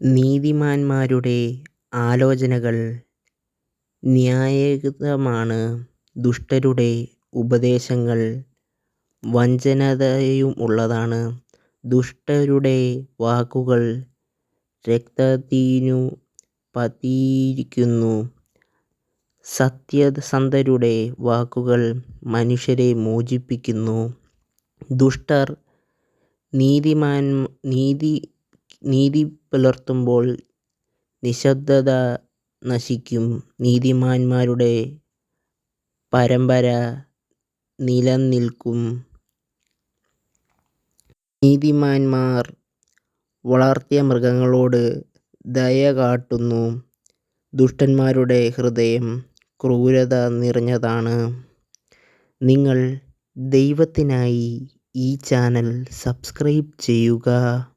നീതിമാന്മാരുടെ ആലോചനകൾ ന്യായയുക്തമാണ് ദുഷ്ടരുടെ ഉപദേശങ്ങൾ വഞ്ചനയുമുള്ളതാണ് ദുഷ്ടരുടെ വാക്കുകൾ രക്തത്തിനു പതിയിരിക്കുന്നു. സത്യസന്ധരുടെ വാക്കുകൾ മനുഷ്യരെ മോചിപ്പിക്കുന്നു. ദുഷ്ടർ നീതി പുലർത്തുമ്പോൾ നിശബ്ദത നശിക്കും. നീതിമാന്മാരുടെ പരമ്പര നിലനിൽക്കും. നീതിമാന്മാർ വളർത്തിയ മൃഗങ്ങളോട് ദയ കാട്ടുന്നു. ദുഷ്ടന്മാരുടെ ഹൃദയം ക്രൂരത നിറഞ്ഞതാണ്. നിങ്ങൾ ദൈവത്തിനായി ഈ ചാനൽ സബ്സ്ക്രൈബ് ചെയ്യുക.